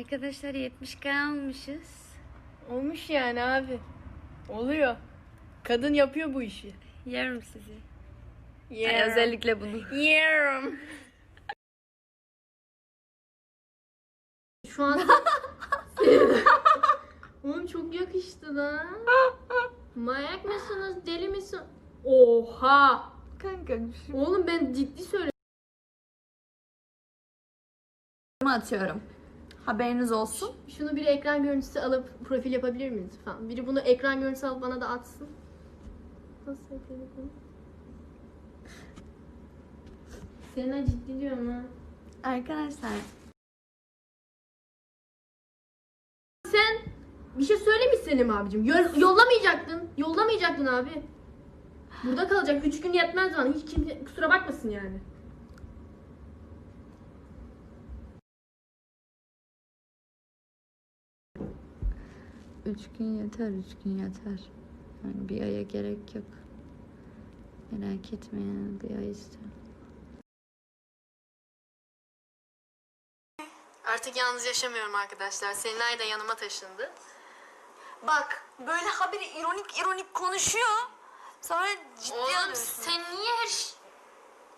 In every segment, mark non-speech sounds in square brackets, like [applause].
Arkadaşlar 70k almışız. Olmuş yani abi. Oluyor. Kadın yapıyor bu işi. Yerim sizi. Yeah. özellikle bunu. Yerim. Şu an [laughs] Oğlum çok yakıştı lan. Manyak mısınız? Deli misin? Oha! Kanka şu Oğlum ben ciddi söylüyorum. atıyorum. Haberiniz olsun. Şunu bir ekran görüntüsü alıp profil yapabilir miyiz falan? Biri bunu ekran görüntüsü alıp bana da atsın. Nasıl yapıyoruz bunu? Sena ciddi diyorum ha. Arkadaşlar Sen bir şey söylemiş Selim abicim. Yo- yollamayacaktın. Yollamayacaktın abi. Burada kalacak. Üç gün yetmez bana. Hiç kimse kusura bakmasın yani. Üç gün yeter, üç gün yeter. Yani bir aya gerek yok. Merak etmeyin bir ay işte. Artık yalnız yaşamıyorum arkadaşlar. Selinay da yanıma taşındı. Bak böyle haberi ironik ironik konuşuyor. Sonra ciddi Oğlum alıyorsun. sen niye her ş-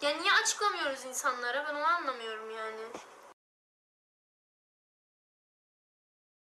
Ya niye açıklamıyoruz insanlara? Ben onu anlamıyorum yani.